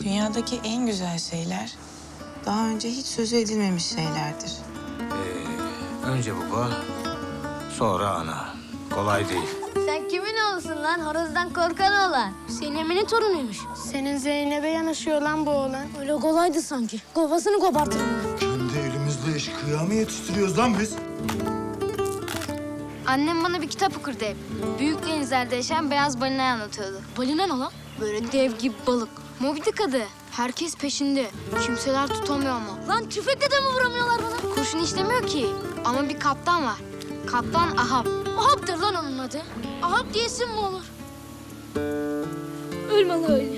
Dünyadaki en güzel şeyler daha önce hiç sözü edilmemiş şeylerdir. Önce baba, sonra ana. Kolay değil. Sen kimin oğlusun lan? Horozdan korkan oğlan. Emin'in torunuymuş. Senin Zeynep'e yanaşıyor lan bu oğlan. Öyle kolaydı sanki. Kafasını kopartırım ben. Kendi elimizle eşkıya mı yetiştiriyoruz lan biz? Annem bana bir kitap okurdu hep. Büyük denizlerde yaşayan beyaz balinayı anlatıyordu. Balina ne lan? Böyle dev gibi balık. Moby Dick adı. Herkes peşinde. Kimseler tutamıyor ama. Lan tüfekle de mi vuramıyorlar bana? Kurşun işlemiyor ki. Ama bir kaptan var. Kaptan Ahab. Ahab'dır lan onun adı. Ahab diye isim mi olur? Ölme öyle.